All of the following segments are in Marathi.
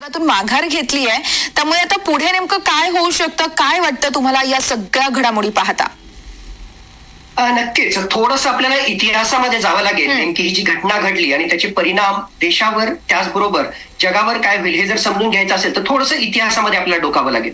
माघार घेतली आहे. त्यामुळे आता पुढे नेमकं काय होऊ शकतं काय वाटतं तुम्हाला या सगळ्या घडामोडी पाहता? नक्कीच. थोडस आपल्याला इतिहासामध्ये जावं लागेल नेमकी ही जी घटना घडली आणि त्याचे परिणाम देशावर त्याचबरोबर जगावर काय होईल हे जर समजून घ्यायचं असेल तर थोडंसं इतिहासामध्ये आपल्याला डोकावं लागेल.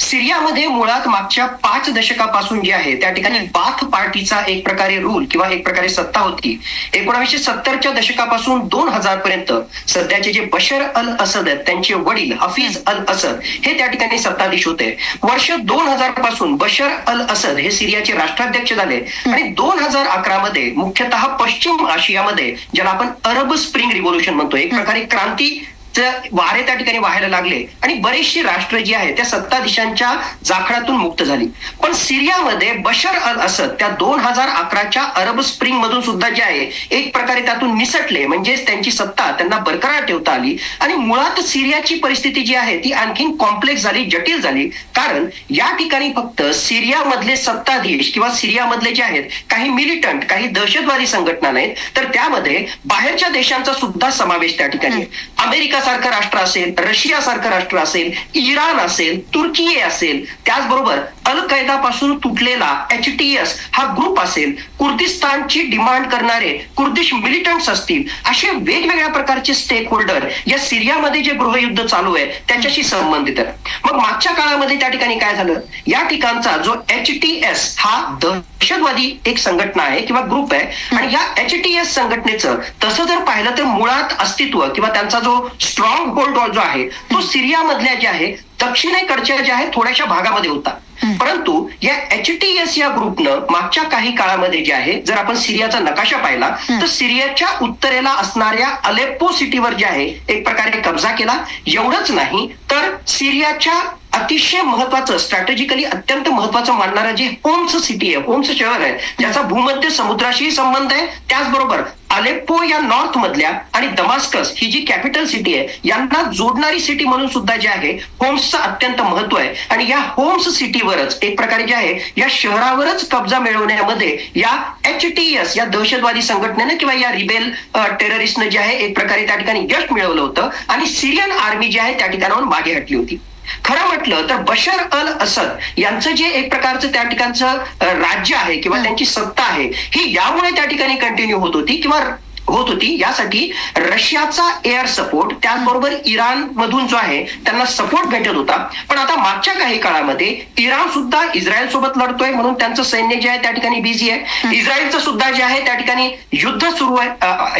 सिरियामध्ये मुळात मागच्या पाच दशकापासून जे आहे त्या ठिकाणी बाथ पार्टीचा एक प्रकारे रूल किंवा एक प्रकारे सत्ता होती. एकोणाशे सत्तरच्या दशकापासून दोन हजार पर्यंत सध्याचे जे बशर अल असद आहेत त्यांचे वडील हफीज अल असद हे त्या ठिकाणी सत्ताधीश होते. वर्ष दोन हजारपासून बशर अल असद हे सिरियाचे राष्ट्राध्यक्ष झाले. आणि दोन हजार अकरा मध्ये मुख्यतः पश्चिम आशियामध्ये ज्याला आपण अरब स्प्रिंग रिव्होल्युशन म्हणतो एक प्रकारे क्रांती वारे त्या ठिकाणी व्हायला लागले. आणि बरेचशी राष्ट्र जी आहे त्या सत्ताधीशांच्या जाखडातून मुक्त झाली. पण सिरियामध्ये बशर अल असद त्या दोन हजार अकराच्या अरब स्प्रिंग मधून सुद्धा जे आहे एक प्रकारे त्यातून निसटले. म्हणजेच त्यांची सत्ता त्यांना बरकरार ठेवता आली. आणि मुळात सिरियाची परिस्थिती जी आहे ती आणखीन कॉम्प्लेक्स झाली जटिल झाली. कारण या ठिकाणी फक्त सिरियामधले सत्ताधीश किंवा सिरियामधले जे आहेत काही मिलिटंट काही दहशतवादी संघटना नाहीत. तर त्यामध्ये बाहेरच्या देशांचा सुद्धा समावेश त्या ठिकाणी आहे. अमेरिका सारखं राष्ट्र असेल रशियासारखं राष्ट्र असेल इराण असेल तुर्की असेल त्याचबरोबर अल कैदापासून तुटलेला एच टी एस हा ग्रुप असेल कुर्दिस्तानची डिमांड करणारे कुर्दिश मिलिटंट्स असतील असे वेगवेगळ्या प्रकारचे स्टेक होल्डर या सिरियामध्ये जे गृहयुद्ध चालू आहे त्याच्याशी संबंधित आहे. मग मागच्या काळामध्ये त्या ठिकाणी काय झालं? या ठिकाणचा जो एच टी एस हा दहशतवादी एक संघटना आहे किंवा ग्रुप आहे आणि या एच टी एस संघटनेचं तसं जर पाहिलं तर मुळात अस्तित्व किंवा त्यांचा जो स्ट्रॉंग होल्ड जो आहे तो सिरियामधल्या जे आहे दक्षिणेकडच्या ज्या आहे थोड्याशा भागामध्ये होता. परंतु या एच टी एस या ग्रुपनं मागच्या काही काळामध्ये जे आहे जर आपण सिरियाचा नकाशा पाहिला तर सिरियाच्या उत्तरेला असणाऱ्या अलेप्पो सिटीवर जे आहे एक प्रकारे कब्जा केला. एवढंच नाही तर सिरियाच्या अतिशय महत्वाचं स्ट्रॅटेजिकली अत्यंत महत्वाचं मानणारं जे होम्स सिटी आहे होम्स शहर आहे ज्याचा भूमध्य समुद्राशी संबंध आहे त्याचबरोबर अलेप्पो या नॉर्थ मधल्या आणि दमास्कस ही जी कॅपिटल सिटी आहे यांना जोडणारी सिटी म्हणून सुद्धा जे आहे होम्सचं अत्यंत महत्त्व आहे. आणि या होम्स सिटीवरच एक प्रकारे जे आहे या शहरावरच कब्जा मिळवण्यामध्ये या एच टी एस या दहशतवादी संघटनेनं किंवा या रिबेल टेररिस्टनं जे आहे एक प्रकारे त्या ठिकाणी यश मिळवलं होतं. आणि सिरियन आर्मी जी आहे त्या ठिकाणाहून मागे हटली होती. खरं म्हटलं तर बशर अल असद यांचं जे एक प्रकारचं त्या ठिकाणचं राज्य आहे किंवा त्यांची सत्ता आहे ही यामुळे त्या ठिकाणी कंटिन्यू होत होती किंवा होत होती. यासाठी रशियाचा एअर सपोर्ट त्याचबरोबर इराण मधून जो आहे त्यांना सपोर्ट भेटत होता. पण आता मागच्या काही काळामध्ये इराण सुद्धा इस्रायल सोबत लढतोय म्हणून त्यांचं सैन्य जे आहे त्या ठिकाणी बिझी आहे. इस्रायलचं सुद्धा जे आहे त्या ठिकाणी युद्ध सुरू आहे.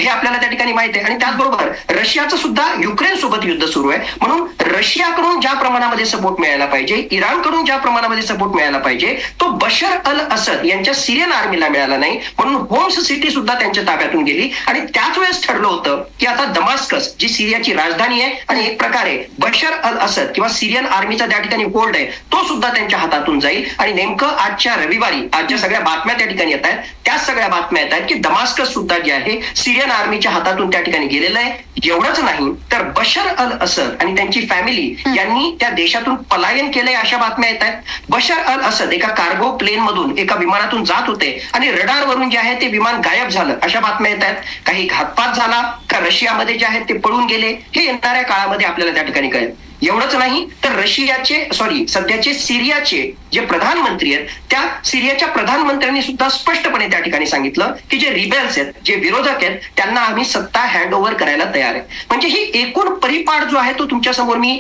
हे आपल्याला त्या ठिकाणी माहिती आहे. आणि त्याचबरोबर रशियाचं सुद्धा युक्रेन सोबत युद्ध सुरू आहे. म्हणून रशियाकडून ज्या प्रमाणामध्ये सपोर्ट मिळायला पाहिजे इराणकडून ज्या प्रमाणामध्ये सपोर्ट मिळायला पाहिजे तो बशर अल असद यांच्या सिरियन आर्मीला मिळाला नाही. म्हणून होम्स सिटी सुद्धा त्यांच्या ताब्यातून गेली. आणि त्याच वेळेस ठरलं होतं की आता दमास्कस जी सिरियाची राजधानी आहे आणि एक प्रकारे बशर अल असद किंवा सिरियन आर्मीचा त्या ठिकाणी होल्ड आहे तो सुद्धा त्यांच्या हातातून जाईल. आणि नेमकं आजच्या रविवारी आजच्या सगळ्या बातम्या त्या ठिकाणी येत आहेत. त्याच सगळ्या बातम्या येत आहेत की दमास्कस सुद्धा जे आहे सिरियन आर्मीच्या हातातून त्या ठिकाणी गेलेलं आहे. एवढंच नाही तर बशर अल असद आणि त्यांची फॅमिली यांनी त्या देशातून पलायन केलंय अशा बातम्या येत आहेत. बशर अल असद एका कार्गो प्लेन मधून एका विमानातून जात होते आणि रडार वरून जे आहे ते विमान गायब झालं अशा बातम्या येत आहेत. काही घातपात झाला का रशियामध्ये जे आहेत ते पळून गेले हे येणाऱ्या काळामध्ये आपल्याला त्या ठिकाणी कळेल. एवढंच नाही तर रशियाचे सॉरी सध्याचे सिरियाचे जे प्रधानमंत्री आहेत त्या सिरियाच्या प्रधानमंत्र्यांनी सुद्धा स्पष्टपणे त्या ठिकाणी सांगितलं की जे रिबेल्स आहेत जे विरोधक आहेत त्यांना आम्ही सत्ता हँड ओव्हर करायला तयार आहे. म्हणजे ही एकूण परिपाठ जो आहे तो तुमच्यासमोर मी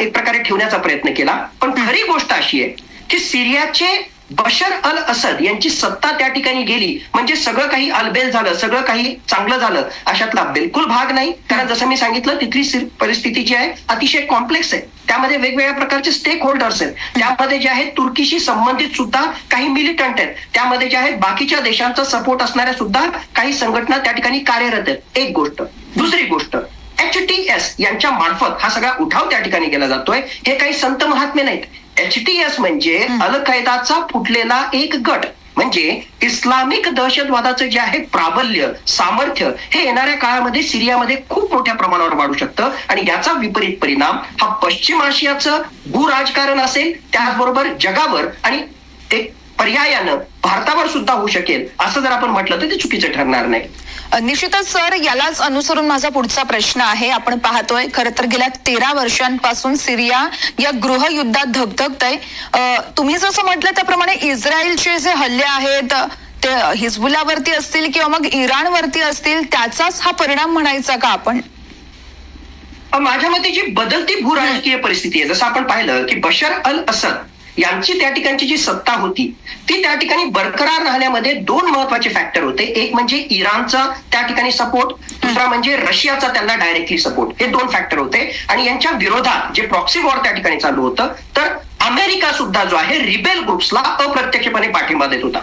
एक प्रकारे ठेवण्याचा प्रयत्न केला. पण खरी गोष्ट अशी आहे की सिरियाचे बशर अल असद यांची सत्ता त्या ठिकाणी गेली. म्हणजे सगळं काही अलबेल झालं सगळं काही चांगलं झालं. अशातला बिलकुल भाग नाही. कारण जसं मी सांगितलं तिथली परिस्थिती जी आहे अतिशय कॉम्प्लेक्स आहे. त्यामध्ये वेगवेगळ्या प्रकारचे स्टेक होल्डर्स आहेत. त्यामध्ये जे आहेत तुर्कीशी संबंधित सुद्धा काही मिलिटंट आहेत. त्यामध्ये जे आहेत बाकीच्या देशांचा सपोर्ट असणाऱ्या सुद्धा काही संघटना त्या ठिकाणी कार्यरत आहेत. एक गोष्ट. दुसरी गोष्ट एच टी एस यांच्या मार्फत हा सगळा उठाव त्या ठिकाणी केला जातोय. हे काही संत महात्मे नाहीत. एच टी एस म्हणजे अल कैदाचा फुटलेला एक गट. म्हणजे इस्लामिक दहशतवादाचं जे आहे प्राबल्य सामर्थ्य हे येणाऱ्या काळामध्ये सिरियामध्ये खूप मोठ्या प्रमाणावर वाढू शकतं. आणि याचा विपरीत परिणाम हा पश्चिम आशियाचं भू राजकारण असेल त्याचबरोबर जगावर. आणि एक पर्यायानं भारतावर सुद्धा होऊ शकेल असं जर आपण म्हटलं तर ते चुकीचं ठरणार नाही. निश्चितच सर यालाच अनुसरून माझा पुढचा प्रश्न आहे. आपण पाहतोय खरं तर गेल्या तेरा वर्षांपासून सिरिया या गृहयुद्धात धगधगत आहे तुम्ही जसं म्हटलं त्याप्रमाणे इस्रायलचे जे हल्ले आहेत ते हिजबुलावरती असतील किंवा मग इराणवरती असतील त्याचाच हा परिणाम म्हणायचा का आपण? पण माझ्या मते जी बदलती भूराजकीय परिस्थिती आहे जसं आपण पाहिलं की बशर अल असद यांची त्या ठिकाणची जी सत्ता होती ती त्या ठिकाणी बरकरार राहण्यामध्ये दोन महत्त्वाचे फॅक्टर होते. एक म्हणजे इराणचा त्या ठिकाणी सपोर्ट दुसरा म्हणजे रशियाचा त्यांना डायरेक्टली सपोर्ट हे दोन फॅक्टर होते. आणि यांच्या विरोधात जे प्रॉक्सी वॉर त्या ठिकाणी चालू होतं तर अमेरिका सुद्धा जो आहे रिबेल ग्रुप्सला अप्रत्यक्षपणे पाठिंबा देत होता.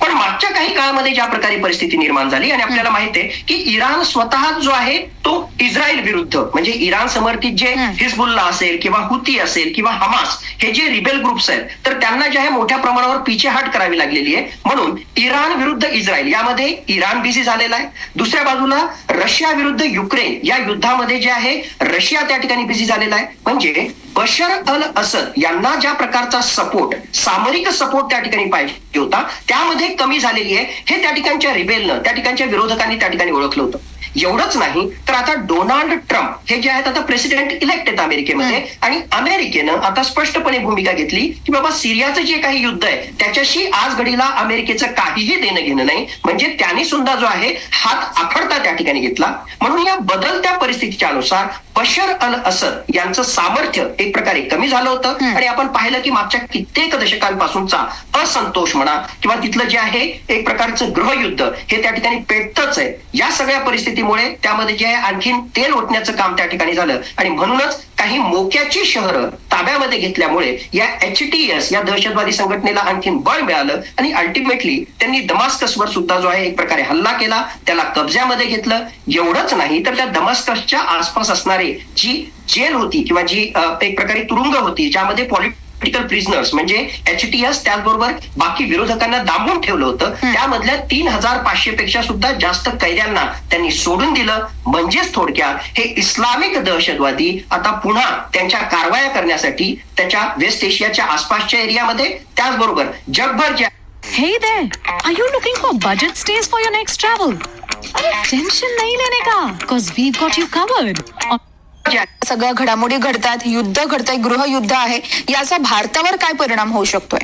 पण मागच्या काही काळामध्ये ज्या प्रकारे परिस्थिती निर्माण झाली आणि आपल्याला माहिती आहे की इराण स्वतः जो आहे तो इस्रायल विरुद्ध म्हणजे इराण समर्थित जे. हिजबुल्ला असेल किंवा हुती असेल किंवा हमास हे जे रिबेल ग्रुप्स आहेत तर त्यांना जे आहे मोठ्या प्रमाणावर पिछेहाट करावी लागलेली आहे. म्हणून इराण विरुद्ध इस्रायल यामध्ये इराण बिझी झालेला आहे. दुसऱ्या बाजूला रशिया विरुद्ध युक्रेन या युद्धामध्ये जे आहे रशिया त्या ठिकाणी बिझी झालेला आहे. म्हणजे बशर अल असद यांना ज्या प्रकारचा सपोर्ट सामरिक सपोर्ट त्या ठिकाणी पाहिजे होता मध्ये कमी झालेली आहे. हे त्या ठिकाणच्या रिबेलनं त्या ठिकाणच्या विरोधकांनी त्या ठिकाणी ओळखलं होतं. एवढंच नाही तर आता डोनाल्ड ट्रम्प हे जे आहेत आता प्रेसिडेंट इलेक्ट आहेत अमेरिकेमध्ये आणि अमेरिकेनं आता स्पष्टपणे भूमिका घेतली की बाबा सिरियाचं जे काही युद्ध आहे त्याच्याशी आज घडीला अमेरिकेचं काहीही देणं घेणं नाही. म्हणजे त्यांनी सुद्धा जो आहे हात आखडता त्या ठिकाणी घेतला. म्हणून या बदलत्या परिस्थितीच्या अनुसार बशर अल असद यांचं सामर्थ्य एक प्रकारे कमी झालं होतं. आणि आपण पाहिलं की मागच्या कित्येक दशकांपासूनचा असंतोष म्हणा किंवा तिथलं जे आहे एक प्रकारचं गृहयुद्ध हे त्या ठिकाणी पेटतच आहे. या सगळ्या परिस्थितीमुळे त्यामध्ये जे आहे आणखीन तेल ओतण्याचं काम त्या ठिकाणी झालं. आणि म्हणूनच काही मोक्याची शहरं ताब्यामध्ये घेतल्यामुळे या एच टी एस या दहशतवादी संघटनेला आणखीन बळ मिळालं आणि अल्टिमेटली त्यांनी दमास्कसवर सुद्धा जो आहे एक प्रकारे हल्ला केला. त्याला कब्ज्यामध्ये घेतलं. एवढंच नाही तर त्या दमास्कसच्या आसपास असणारे जी जेल होती किंवा जी एक प्रकारे तुरुंग होती ज्यामध्ये पॉलिटिकल प्रिझनर्स म्हणजे एच टी एस त्याचबरोबर बाकी विरोधकांना दाबून ठेवलं होतं त्यामधल्या तीन हजार पाचशे पेक्षा सुद्धा जास्त कैद्यांना त्यांनी सोडून दिलं म्हणजेच थोडक्यात हे इस्लामिक दहशतवादी आता पुन्हा त्यांच्या कारवाया करण्यासाठी त्याच्या वेस्ट एशियाच्या आसपासच्या एरियामध्ये त्याचबरोबर जगभर ज्या Hey there, are you looking for budget stays for your next travel? अरे टेंशन नहीं लेने का, cause we've got you covered. सगळ्या घडामोडी घडतात युद्ध घडतंय गृहयुद्ध आहे याचा भारतावर काय परिणाम होऊ शकतोय?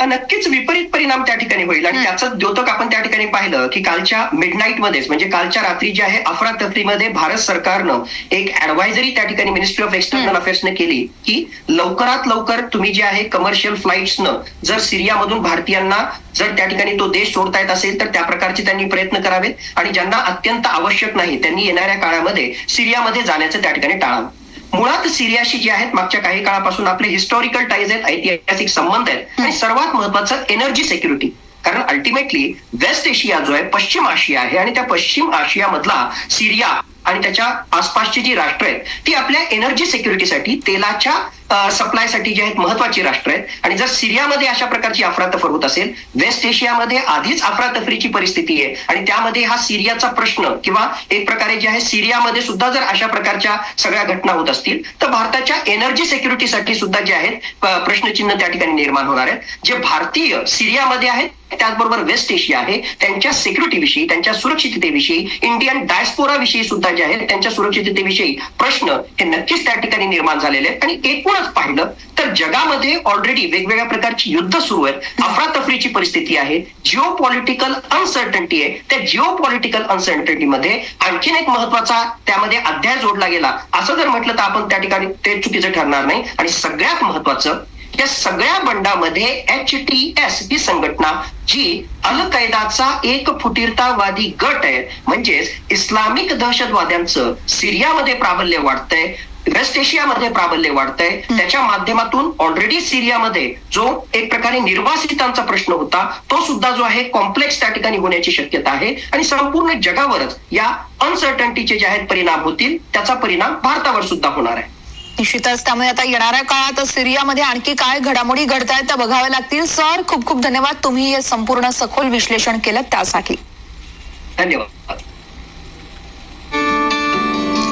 नक्कीच विपरीत परिणाम त्या ठिकाणी होईल. आणि त्याचं द्योतक आपण त्या ठिकाणी पाहिलं की कालच्या मिडनाईट मध्येच म्हणजे कालच्या रात्री जे आहे अफरातफरीमध्ये भारत सरकारनं एक ऍडवायझरी त्या ठिकाणी मिनिस्ट्री ऑफ एक्सटर्नल अफेअर्सने केली की लवकरात लवकर तुम्ही जे आहे कमर्शियल फ्लाईट्सनं जर सिरियामधून भारतीयांना जर त्या ठिकाणी तो देश सोडता येत असेल तर त्या प्रकारचे त्यांनी प्रयत्न करावेत. आणि ज्यांना अत्यंत आवश्यक नाही त्यांनी येणाऱ्या काळामध्ये सिरियामध्ये जाण्याचं त्या ठिकाणी टाळावं. मुळात सिरियाशी जे आहेत मागच्या काही काळापासून आपले हिस्टॉरिकल टाईज आहेत ऐतिहासिक संबंध आहेत आणि सर्वात महत्वाचं एनर्जी सिक्युरिटी कारण अल्टिमेटली वेस्ट एशिया जो आहे पश्चिम आशिया आहे आणि त्या पश्चिम आशियामधला सिरिया आणि त्याच्या आसपासची जी राष्ट्र आहेत ती आपल्या एनर्जी सिक्युरिटीसाठी तेलाच्या सप्लायसाठी जे आहेत महत्वाची राष्ट्र आहेत. आणि जर सिरियामध्ये अशा प्रकारची अफरातफर होत असेल वेस्ट एशियामध्ये आधीच अफरातफरीची परिस्थिती आहे. आणि त्यामध्ये हा सिरियाचा प्रश्न किंवा एक प्रकारे जे आहे सिरियामध्ये सुद्धा जर अशा प्रकारच्या सगळ्या घटना होत असतील तर भारताच्या एनर्जी सेक्युरिटीसाठी सुद्धा जे आहेत प्रश्नचिन्ह त्या ठिकाणी निर्माण होणार आहेत. जे भारतीय सिरियामध्ये आहेत त्याचबरोबर वेस्ट एशिया आहे त्यांच्या सिक्युरिटीविषयी त्यांच्या सुरक्षिततेविषयी इंडियन डायस्पोराविषयी सुद्धा जे आहेत त्यांच्या सुरक्षिततेविषयी प्रश्न हे नक्कीच त्या ठिकाणी निर्माण झालेले आहेत. आणि एकूणच पाहिलं तर जगामध्ये ऑलरेडी वेगवेगळ्या प्रकारची युद्ध सुरू आहेत. अफरातफरीची परिस्थिती आहे. जिओ पॉलिटिकल अनसर्टन्टी आहे. त्या जिओ पॉलिटिकल अनसर्टन्टीमध्ये आणखीन एक महत्त्वाचा त्यामध्ये अध्याय जोडला गेला. असं जर म्हटलं तर आपण त्या ठिकाणी ते चुकीचं ठरणार नाही. आणि सगळ्यात महत्वाचं या सगळ्या बंडामध्ये एच टी एस ही संघटना जी अल कैदाचा एक फुटीरतावादी गट आहे. म्हणजेच इस्लामिक दहशतवाद्यांचं सिरियामध्ये प्राबल्य वाढतंय. वेस्ट एशियामध्ये प्राबल्य वाढतंय. त्याच्या माध्यमातून ऑलरेडी सिरियामध्ये जो एक प्रकारे निर्वासितांचा प्रश्न होता तो सुद्धा जो आहे कॉम्प्लेक्स त्या ठिकाणी होण्याची शक्यता आहे. आणि संपूर्ण जगावरच या अनसर्टन्टीचे जे आहेत परिणाम होतील त्याचा परिणाम भारतावर सुद्धा होणार आहे. निश्चितच त्यामुळे आता येणाऱ्या काळात सिरियामध्ये आणखी काय घडामोडी घडतायत त्या बघाव्या लागतील. सर खूप खूप धन्यवाद. तुम्ही हे संपूर्ण सखोल विश्लेषण केलं त्यासाठी. धन्यवाद.